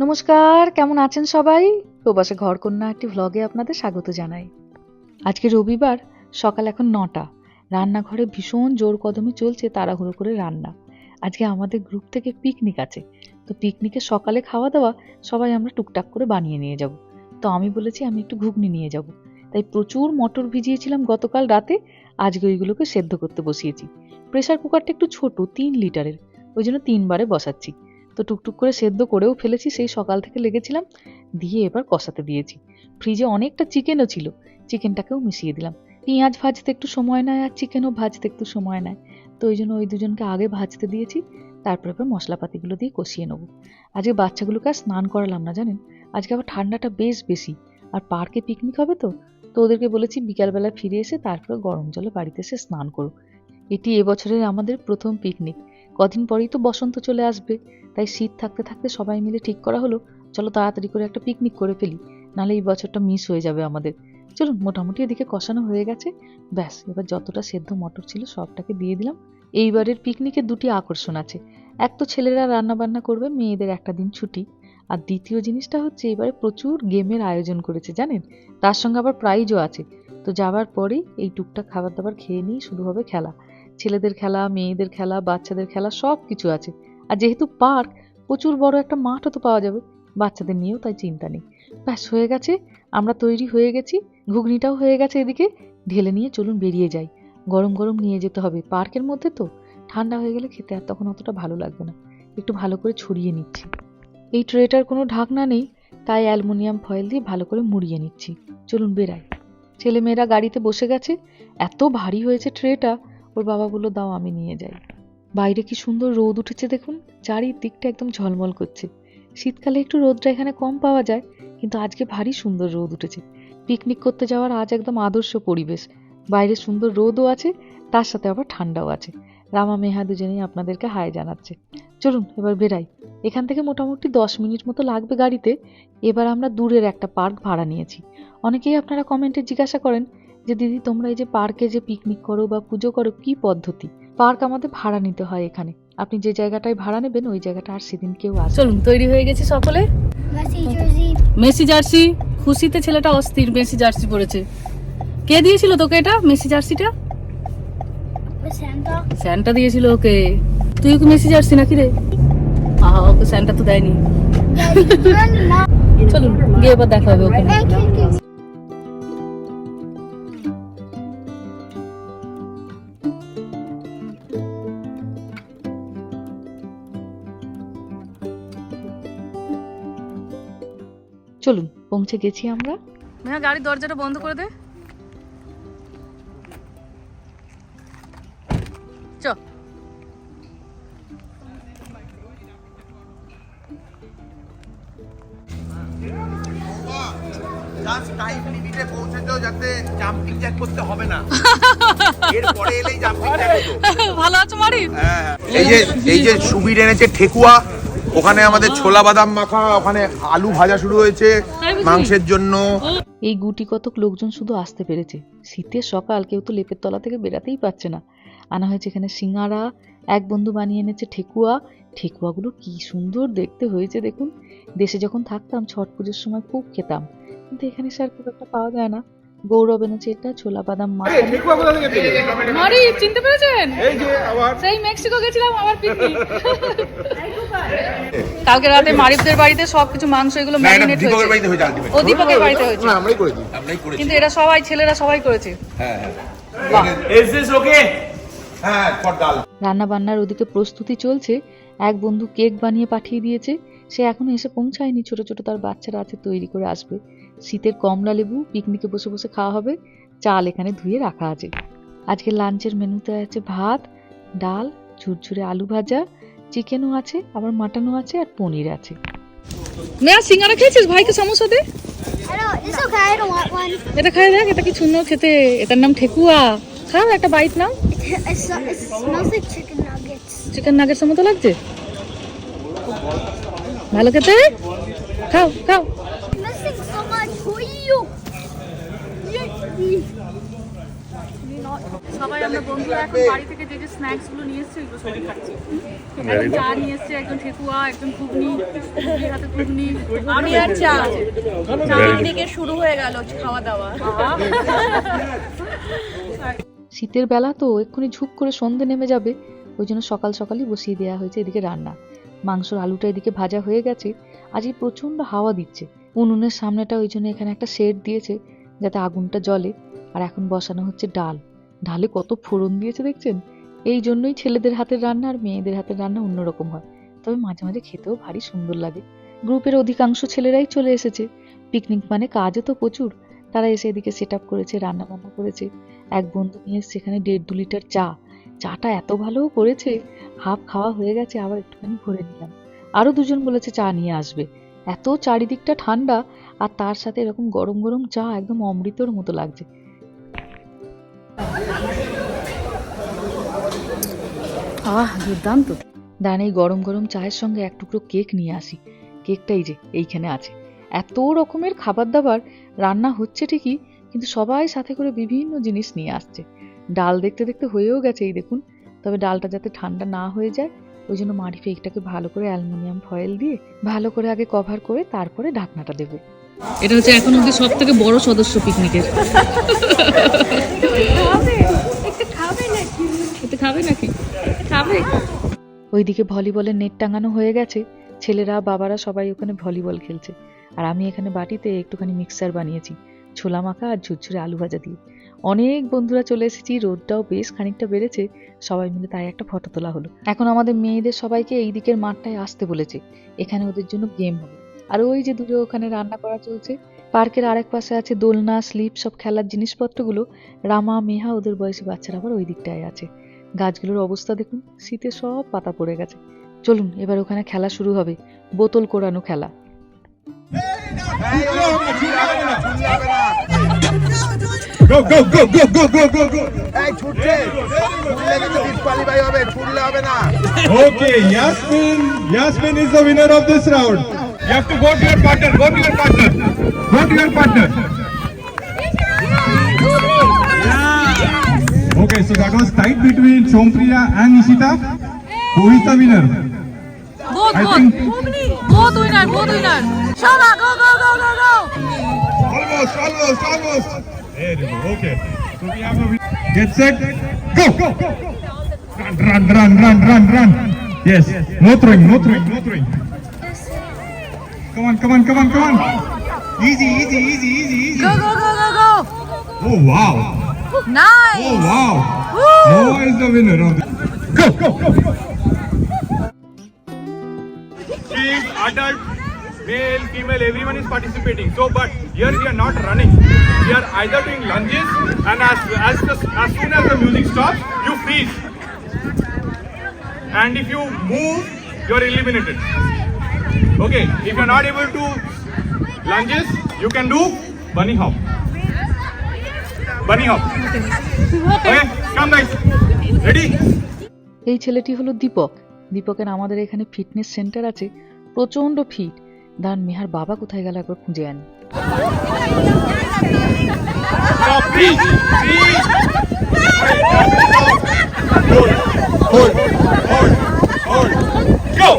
নমস্কার, কেমন আছেন সবাই? প্রবাসে ঘরকন্যা একটি ভ্লগে আপনাদের স্বাগত জানাই। আজকে রবিবার, সকাল এখন নটা। রান্নাঘরে ভীষণ জোর কদমে চলছে তাড়াহুড়ো করে রান্না। আজকে আমাদের গ্রুপ থেকে পিকনিক আছে। তো পিকনিকে সকালে খাওয়া দাওয়া সবাই আমরা টুকটাক করে বানিয়ে নিয়ে যাব। তো আমি বলেছি আমি একটু ঘুগনি নিয়ে যাব। তাই প্রচুর মটর ভিজিয়েছিলাম গতকাল রাতে। আজকে ওইগুলোকে সেদ্ধ করতে বসিয়েছি। প্রেসার কুকারটা একটু ছোট, তিন লিটারের। ওই জন্য তিনবারে বসাচ্ছি। তো টুকটুক করে সেদ্ধ করেও ফেলেছি, সেই সকাল থেকে লেগেছিলাম, দিয়ে এবার কষাতে দিয়েছি। ফ্রিজে অনেকটা চিকেনও ছিল, চিকেনটাকেও মিশিয়ে দিলাম। পেঁয়াজ ভাজতে একটু সময় নেয় আর চিকেনও ভাজতে একটু সময় নেয়। তো ওই জন্য ওই দুজনকে আগে ভাজতে দিয়েছি, তারপর এবার মশলাপাতিগুলো দিয়ে কষিয়ে নেব। আজকে বাচ্চাগুলোকে আর স্নান করালাম না, জানেন? আজকে আবার ঠান্ডাটা বেশ বেশি। আর পার্কে পিকনিক হবে তো তো ওদেরকে বলেছি বিকালবেলা ফিরে এসে তারপরে গরম জলে বাড়িতে এসে স্নান করো। এটি এবছরের আমাদের প্রথম পিকনিক। কদিন পরেই তো বসন্ত চলে আসবে। তাই শীত থাকতে থাকতে সবাই মিলে ঠিক করা হলো, চলো তাড়াতাড়ি করে একটা পিকনিক করে ফেলি, নাহলে এই বছরটা মিস হয়ে যাবে আমাদের। চলুন, মোটামুটি এদিকে কষানো হয়ে গেছে। ব্যাস, এবার যতটা সেদ্ধ মটর ছিল সবটাকে দিয়ে দিলাম। এইবারের পিকনিকে দুটি আকর্ষণ আছে। এক তো ছেলেরা রান্না বান্না করবে, মেয়েদের একটা দিন ছুটি। আর দ্বিতীয় জিনিসটা হচ্ছে, এবারে প্রচুর গেমের আয়োজন করেছে, জানেন? তার সঙ্গে আবার প্রাইজও আছে। তো যাবার পরেই এই টুকটাক খাবার দাবার খেয়ে নিয়ে শুরু হবে খেলা। ছেলেদের খেলা, মেয়েদের খেলা, বাচ্চাদের খেলা সব কিছু আছে। আর যেহেতু পার্ক, প্রচুর বড় একটা মাঠও তো পাওয়া যাবে। বাচ্চাদের নিয়েও তাই চিন্তা নেই। ব্যাস, হয়ে গেছে। আমরা তৈরি হয়ে গেছি। ঘুগনিটাও হয়ে গেছে এদিকে। ঢেলে নিয়ে চলুন বেরিয়ে যাই। গরম গরম নিয়ে যেতে হবে। পার্কের মধ্যে তো ঠান্ডা হয়ে গেলে খেতে আর তখন অতটা ভালো লাগবে না। একটু ভালো করে ছড়িয়ে নিচ্ছি। এই ট্রেটার কোনো ঢাকনা নেই। তাই অ্যালুমিনিয়াম ফয়েল দিয়ে ভালো করে মুড়িয়ে নিচ্ছি। চলুন বেরাই। ছেলেমেয়েরা গাড়িতে বসে গেছে। এত ভারী হয়েছে ট্রেটা। ওর বাবা বলল দাও, আমি নিয়ে যাই। বাইরে কি সুন্দর রোদ উঠেছে দেখুন, চারিদিকটা একদম ঝলমল করছে। শীতকালে একটু রোদটা এখানে কম পাওয়া যায়, কিন্তু আজকে ভারী সুন্দর রোদ উঠেছে। পিকনিক করতে যাওয়ার আজ একদম আদর্শ পরিবেশ। বাইরে সুন্দর রোদও আছে, তার সাথে আবার ঠান্ডাও আছে। রামা মেহা দুজনেই আপনাদেরকে হাই জানাচ্ছে। চলুন, এবার বেরাই। এখান থেকে মোটামুটি দশ মিনিট মতো লাগবে গাড়িতে। এবার আমরা দূরের একটা পার্ক ভাড়া নিয়েছি। অনেকেই আপনারা কমেন্টে জিজ্ঞাসা করেন যে দিদি তোমরা এই যে পার্কে যে পিকনিক করো বা পুজো করো কি পদ্ধতি? পার্ক আমাদের ভাড়া নিতে হয় এখানে। আপনি যে জায়গাটায় ভাড়া নেবেন ওই জায়গাটা আর সেদিন কেউ আসে চলুন তৈরি হয়ে গেছে সকলে? Messi jersey. খুশিতে ছেলেটা অস্থির মেসি জার্সি পরেছে। কে দিয়েছিল তোকে এটা মেসি জার্সিটা? স্যান্টা দিয়েছিল ওকে। তুই কি মেসি জার্সি নাকি রে? আহা ওকে স্যান্টা তো দেয়নি. চলুন গিয়ে এবার দেখা হবে ওকে। পৌঁছে গেছি আমরা। হ্যাঁ গাড়ির দরজাটা বন্ধ করে দে। চ। জাস্ট টাইম লিমিটে পৌঁছেছো যাতে জাম্পিং জ্যাক করতে হবে না। এরপরে এলেই জাম্পিং জ্যাক ভালো আছো মারি হ্যাঁ, এই যে এই যে সুবির এনেছে ঠেকুয়া ওখানে আমাদের ছোলা বাদাম মাখা ওখানে আলু ভাজা শুরু হয়েছে? মাংসের জন্য। এই গুটি কতক লোকজন শুধু আসতে পেরেছে। শীতের সকাল কেউ তো লেপের তলা থেকে বেরাতেই পারছে না। আনা হয়েছে এখানে সিঙ্গারা এক বন্ধু বানিয়ে এনেছে ঠেকুয়া। ঠেকুয়াগুলো কি সুন্দর দেখতে হয়েছে দেখুন। দেশে যখন থাকতাম ছট পুজোর সময় খুব খেতাম। কিন্তু এখানে স্যার খুব একটা পাওয়া যায় না। গৌরব এনেছে এটা ছোলা বাদাম মাখা মারি চিনতে পেরেছেন? সেই মেক্সিকো গেছিলাম আবার পিকনিক। কালকে রাতে মারিফদের বাড়িতে সবকিছু মাংস এগুলো ম্যারিনেট হয়েছে। ও দীপকের বাড়িতে হয়েছে। না আমরাই করেছি। আমরাই করেছি। কিন্তু এরা সবাই ছেলেরা সবাই করেছে। হ্যাঁ হ্যাঁ। Is this okay? হ্যাঁ ফর ডাল। রান্না বান্নার ওদিকে প্রস্তুতি চলছে। এক বন্ধু কেক বানিয়ে পাঠিয়ে দিয়েছে। সে এখনও এসে পৌঁছায়নি। ছোট ছোট তার বাচ্চারা আছে তৈরি করে আসবে। শীতের কমলা লেবু পিকনিকে বসে বসে খাওয়া হবে। চাল এখানে ধুয়ে রাখা আছে। আজকে লাঞ্চের মেনুতে আছে ভাত ডাল ঝুরঝুরে আলু ভাজা চিকেনও আছে আবার মাটনও আছে আর পনির আছে। মেয়া সিঙ্গারা খেয়েছিস ভাইকে সমস্যা দে. এটা খাই দেখ এটা কি সুন্দর খেতে। এটার নাম ঠেকুয়া। খাও একটা বাইট নাও. চিকেন নাগেটসের মতো লাগছে? ভালো খেতে? খাও খাও। সবাই আমরা বন্ধুরা এখন বাড়ি থেকে যে যে স্ন্যাক্সগুলো নিয়ে এসেছে ওইগুলো সবাই খাচ্ছি। একজন চা নিয়ে এসেছে একজন ঠেকুয়া একজন ঘুগনি হাতে ঘুগনি। আমি আর চা। চা। দিকে শুরু হয়ে গেল খাওয়া দাওয়া। শীতের বেলা তো এক্ষুনি ঝুপ করে সন্ধে নেমে যাবে ওই জন্য সকাল সকালই বসিয়ে দেওয়া হয়েছে এদিকে রান্না। মাংসর আলুটা এদিকে ভাজা হয়ে গেছে আজকে প্রচণ্ড হাওয়া দিচ্ছে। উনুনের সামনেটা ওই জন্য এখানে একটা শেড দিয়েছে যাতে আগুনটা জ্বলে আর এখন বসানো হচ্ছে ডাল। ডালে কত ফোড়ন দিয়েছে দেখছেন? এই জন্যই ছেলেদের হাতের রান্না আর মেয়েদের হাতের রান্না অন্যরকম হয়। তবে মাঝে মাঝে খেতেও ভারী সুন্দর লাগে। গ্রুপের অধিকাংশ ছেলেরাই চলে এসেছে। পিকনিক মানে কাজও তো প্রচুর। তারা এসে এদিকে সেট আপ করেছে, রান্না বান্না করেছে। এক বন্ধু নিয়ে সেখানে দেড় দু লিটার চা। চাটা এত ভালো করেছে, হাফ খাওয়া হয়ে গেছে, আবার একটুখানি ভরে নিলাম। আরও দুজন বলেছে চা নিয়ে আসবে। এত চারিদিকটা ঠান্ডা, আর তার সাথে এরকম গরম গরম চা একদম অমৃতর মতো লাগছে। আহ দুর্দান্ত। দাঁড়ান এই গরম গরম চায়ের সঙ্গে এক টুকরো কেক নিয়ে আসি। কেকটা এই যে এইখানে আছে। এত রকমের খাবার দাবার রান্না হচ্ছে ঠিকই কিন্তু সবাই সাথে করে বিভিন্ন জিনিস নিয়ে আসছে। ডাল দেখতে দেখতে হয়েও গেছে এই দেখুন। তবে ডালটা যাতে ঠান্ডা না হয়ে যায় ওই জন্য মাটি ফেকটাকে ভালো করে অ্যালুমিনিয়াম ফয়েল দিয়ে ভালো করে আগে কভার করে তারপরে ঢাকনাটা দেবে। এটা হচ্ছে এখন অব্দি সব থেকে বড় সদস্য পিকনিকের। একটু খাবে নাকি? খাবে ওইদিকে ভলিবলের নেট টাঙানো হয়ে গেছে, ছেলেরা, বাবারা সবাই ওখানে ভলিবল খেলছে। আর আমি এখানে বাটিতে একটুখানি মিক্সার বানিয়েছি, ছোলা মাখা আর ঝুরঝুরে আলু ভাজা দিয়ে। অনেক বন্ধুরা চলে এসেছি, রোদটাও বেশ খানিকটা বেড়েছে, সবাই মিলে তাই একটা ফটো তোলা হলো। এখন আমাদের মেয়েদের সবাইকে এই দিকের মাঠটায় আসতে বলেছে, এখানে ওদের জন্য গেম হবে। আর ওই যে দূরে ওখানে রান্না করা চলছে, পার্কের আরেক পাশে আছে দোলনা, স্লিপ, সব খেলার জিনিসপত্রগুলো, রামা, মেহা, ওদের বয়সী বাচ্চারা আবার ওই দিকটায় আছে। গাছগুলোর অবস্থা দেখুন শীতে সব পাতা পড়ে গেছে চলুন এবার ওখানে খেলা শুরু হবে বোতল কোরানো খেলা Yasmin is the winner of this round. You have to go to your partner, go to your partner. Go to your partner. Okay, so that was tight between Shompriya and Ishita. Who is the winner? Both, I both. Think... Both winner, both winner. Shoma, go, go, go, go, go. Almost, almost, almost. There you go, okay. So we have a... Get set, go, go, go, go. Run, run, run, run, run, run. Yes, no throwing, no throwing, no throwing. Come on, come on, come on, come on. Easy, easy, easy, easy, easy. Go, go, go, go, go. Oh, wow. Nice! Oh, wow! Woo! Noah is the winner of the... Go, go, go, go! Kids, adult, male, female, everyone is participating. So, but here we are not running. We are either doing lunges and as, as, the, as soon as the music stops, you freeze. And if you move, you are eliminated. Okay, if you are not able to lunges, you can do bunny hop. Bunny hop. Okay. Come guys. Ready? এই ছেলেটি হলো দীপক দীপকের আমাদের এখানে fitness centre আছে প্রচণ্ড fit দান মেহার বাবা কোথায় গেল একবার খুঁজে আনি. Freeze. Hold, hold, hold. Go.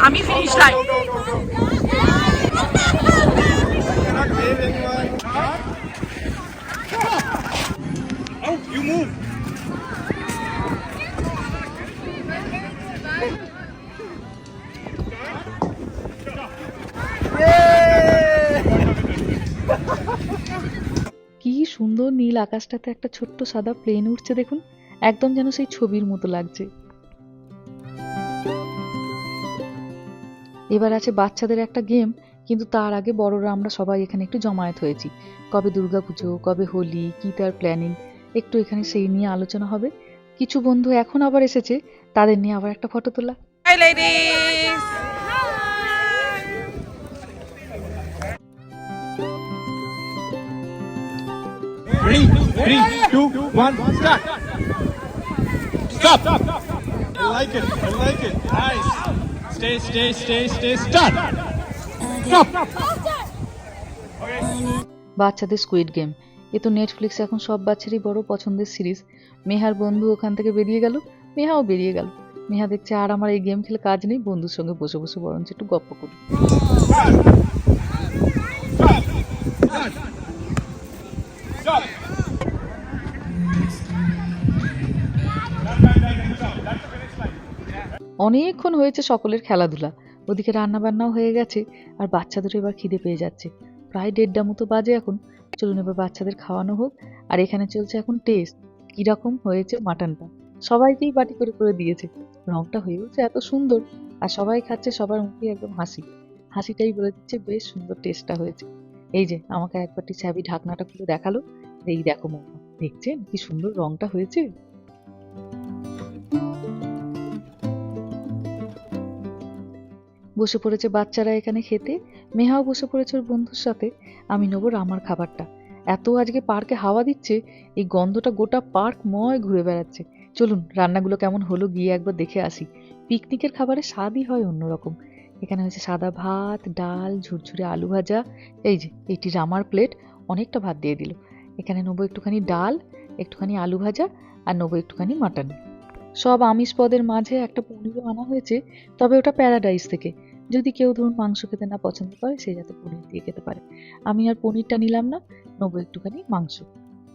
আমি ফিনিশ লাইন. কি সুন্দর নীল আকাশটাতে একটা ছোট্ট সাদা প্লেন উঠছে দেখুন একদম যেন সেই ছবির মতো লাগছে এবার আছে বাচ্চাদের একটা গেম কিন্তু তার আগে বড়রা আমরা সবাই এখানে একটু জমায়েত হয়েছি কবে দুর্গাপুজো কবে হোলি কি তার প্ল্যানিং একটু এখানে সেই নিয়ে আলোচনা হবে কিছু বন্ধু এখন আবার এসেছে তাদের নিয়ে আবার একটা ফটো তোলা? Three, two, one, start. Stop. I like it. I like it. Nice. Stay, stay, stay, stay, start. Stop. বাচ্চাদের স্কুইড গেম এ তো নেটফ্লিক্সে এখন সব বাচ্চারই বড় পছন্দের সিরিজ মেহার বন্ধু ওখান থেকে বেরিয়ে গেল। মেহাও বেরিয়ে গেল। মেহা দেখছে আর আমার এই গেম খেলে কাজ নেই। বন্ধুর সঙ্গে বসে বসে বরঞ্চ একটু গপ্প করি। Stop. অনেকক্ষণ হয়েছে সকলের খেলাধুলা। ওদিকে রান্না বান্নাও হয়ে গেছে, আর বাচ্চাদের এবার খিদে পেয়ে যাচ্ছে। প্রায় দেড়টা মতো বাজে এখন। চলুন এবার বাচ্চাদের খাওয়ানো হোক। আর এখানে চলছে এখন টেস্ট কীরকম হয়েছে মাটনটা সবাইকেই বাটি করে করে দিয়েছে। রংটা হয়েওছে এত সুন্দর। আর সবাই খাচ্ছে, সবার মুখে একদম হাসি। হাসিটাই বলে দিচ্ছে, বেশ সুন্দর টেস্টটা হয়েছে। এই যে, আমাকে এক বাটি ছ্যাবি ঢাকনাটা খুলে দেখাল। এই দেখো মোমো দেখছেন কি সুন্দর রংটা হয়েছে? বসে পড়েছে বাচ্চারা এখানে খেতে। মেহাও বসে পড়েছে ওর বন্ধুর সাথে। আমি নেব আমার খাবারটা। এত আজকে পার্কে হাওয়া দিচ্ছে, এই গন্ধটা গোটা পার্ক ময় ঘুরে বেড়াচ্ছে। চলুন, রান্নাগুলো কেমন হলো গিয়ে একবার দেখে আসি। পিকনিকের খাবারের স্বাদই হয় অন্যরকম। এখানে হয়েছে সাদা ভাত, ডাল, ঝুরঝুরে আলু ভাজা। এই যে, এটি রামার প্লেট। অনেকটা ভাত দিয়ে দিল। এখানে নেব একটুখানি ডাল, একটুখানি আলু ভাজা আর নেব একটুখানি মাটন। সব আমিষ পদের মাঝে একটা পনিরও আনা হয়েছে, তবে ওটা প্যারাডাইস থেকে। যদি কেউ ধরুন মাংস খেতে না পছন্দ করে, সে যাতে পনির দিয়ে খেতে পারে। আমি আর পনিরটা নিলাম না, নেব একটুখানি মাংস।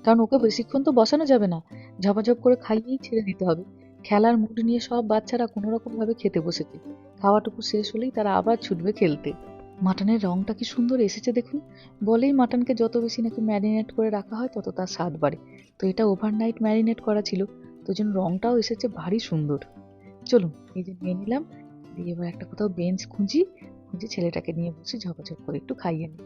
কারণ ওকে বেশিক্ষণ তো বসানো যাবে না। ঝপাঝপ করে খাইয়েই ছেড়ে দিতে হবে। খেলার মুড নিয়ে সব বাচ্চারা কোনো রকম ভাবে খেতে বসেছে। খাওয়াটুকু শেষ হলেই তারা আবার ছুটবে খেলতে। মাটনের রংটা কি সুন্দর এসেছে দেখুন। বলেই মাটনকে যত বেশি নাকি ম্যারিনেট করে রাখা হয়, তত তার স্বাদ বাড়ে। তো এটা ওভারনাইট ম্যারিনেট করা ছিল। তো জন্য রংটাও এসেছে ভারী সুন্দর। চলুন, এই যে নিয়ে নিলাম। দিয়ে এবার একটা কোথাও বেঞ্চ খুঁজি, খুঁজে ছেলেটাকে নিয়ে বসে ঝপাঝপ করে একটু খাইয়ে নিই।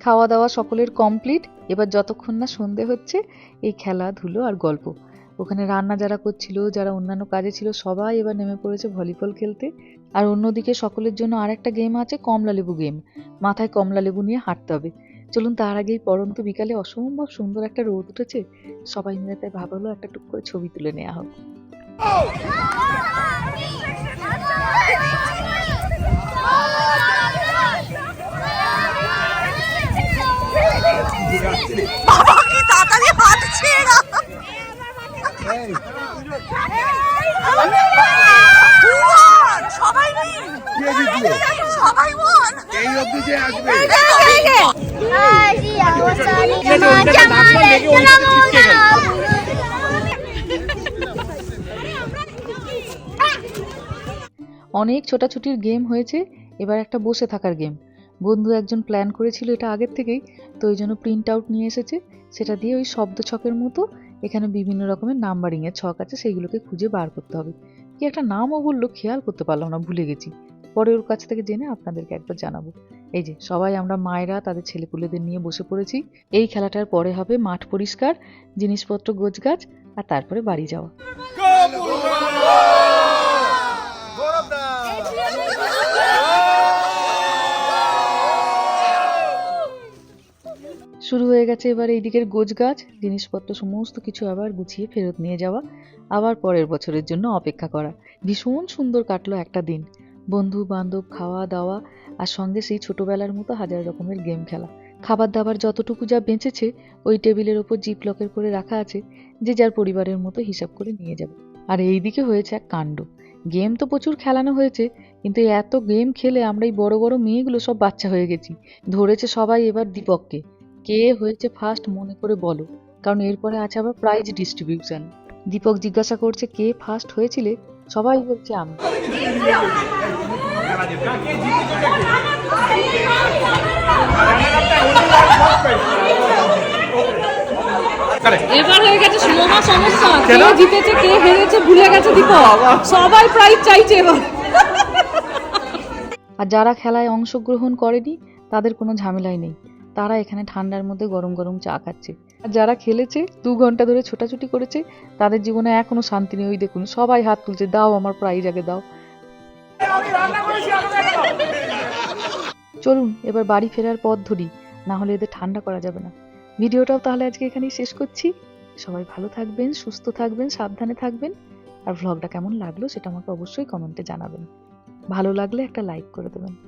খাওয়া দাওয়া সকলের কমপ্লিট এবার যতক্ষণ না সন্ধে হচ্ছে, এই খেলাধুলো আর গল্প। ওখানে রান্না যারা করছিল, যারা অন্যান্য কাজে ছিল, সবাই এবার নেমে পড়েছে ভলিবল খেলতে। আর অন্যদিকে সকলের জন্য আর একটা গেম আছে, কমলা লেবু গেম মাথায় কমলা লেবু নিয়ে হাঁটতে হবে। চলুন, তার আগেই পরন্ত বিকালে অসম্ভব সুন্দর একটা রোদ উঠেছে। সবাই মিলে তাই ভাবা হলো একটা টুক করে ছবি তুলে নেওয়া হোক। এই অবধি যে আসবে Ah, iya, wasani. Macam অনেক ছোটাছুটির গেম হয়েছে, এবার একটা বসে থাকার গেম। বন্ধু একজন প্ল্যান করেছিল এটা আগের থেকেই, তো ওই জন্য প্রিন্ট আউট নিয়ে এসেছে। সেটা দিয়ে ওই শব্দ ছকের মতো এখানে বিভিন্ন রকমের নাম্বারিংয়ের ছক আছে, সেইগুলোকে খুঁজে বার করতে হবে। কি একটা নামও বলল, খেয়াল করতে পারলাম না, ভুলে গেছি। পরে ওর কাছ থেকে জেনে আপনাদেরকে একবার জানাব। এই যে, সবাই আমরা মায়েরা, তাদের ছেলেপুলেদের নিয়ে বসে পড়েছি। এই খেলাটার পরে হবে মাঠ পরিষ্কার, জিনিসপত্র, গোছগাছ, আর তারপরে বাড়ি যাওয়া। শুরু হয়ে গেছে এবার এই দিকের গোছগাছ, জিনিসপত্র সমস্ত কিছু আবার গুছিয়ে ফেরত নিয়ে যাওয়া, আবার পরের বছরের জন্য অপেক্ষা করা। ভীষণ সুন্দর কাটলো একটা দিন। বন্ধু বান্ধব, খাওয়া দাওয়া আর সঙ্গে সেই ছোটবেলার মতো হাজার রকমের গেম খেলা। খাবার দাবার যতটুকু যা বেঁচেছে, ওই টেবিলের ওপর জিপ লকের করে রাখা আছে, যে যার পরিবারের মতো হিসাব করে নিয়ে যাবে। আর এই দিকে হয়েছে এক কাণ্ড। গেম তো প্রচুর খেলানো হয়েছে, কিন্তু এত গেম খেলে আমরা এই বড় বড় মেয়েগুলো সব বাচ্চা হয়ে গেছি। ধরেছে সবাই এবার দীপককে। কে হয়েছে ফার্স্ট মনে করে বলো কারণ এরপরে আছে আবার প্রাইজ ডিস্ট্রিবিউশন দীপক জিজ্ঞাসা করছে কে ফার্স্ট হয়েছিলে? সবাই বলছে আমি। এবার হয়ে গেছে মহা সমস্যা। কে জিতেছে কে হেরেছে ভুলে গেছে দীপক। সবাই প্রাইজ চাইছে এবার। আর যারা খেলায় অংশগ্রহণ করেনি তাদের কোনো ঝামেলাই নেই। তারা এখানে ঠান্ডার মধ্যে গরম গরম চা খাচ্ছে। আর যারা খেলেছে, দু ঘণ্টা ধরে ছোটাছুটি করেছে, তাদের জীবনে এখনও শান্তি নেই। ওই দেখুন, সবাই হাত তুলছে, দাও আমার প্রাইজ আগে, দাও। চলুন, এবার বাড়ি ফেরার পথ ধরি, না হলে এদের ঠান্ডা করা যাবে না। ভিডিওটাও তাহলে আজকে এখানেই শেষ করছি। সবাই ভালো থাকবেন, সুস্থ থাকবেন, সাবধানে থাকবেন। আর ভ্লগটা কেমন লাগল সেটা আমাকে অবশ্যই কমেন্টে জানাবেন। ভালো লাগলে একটা লাইক করে দেবেন।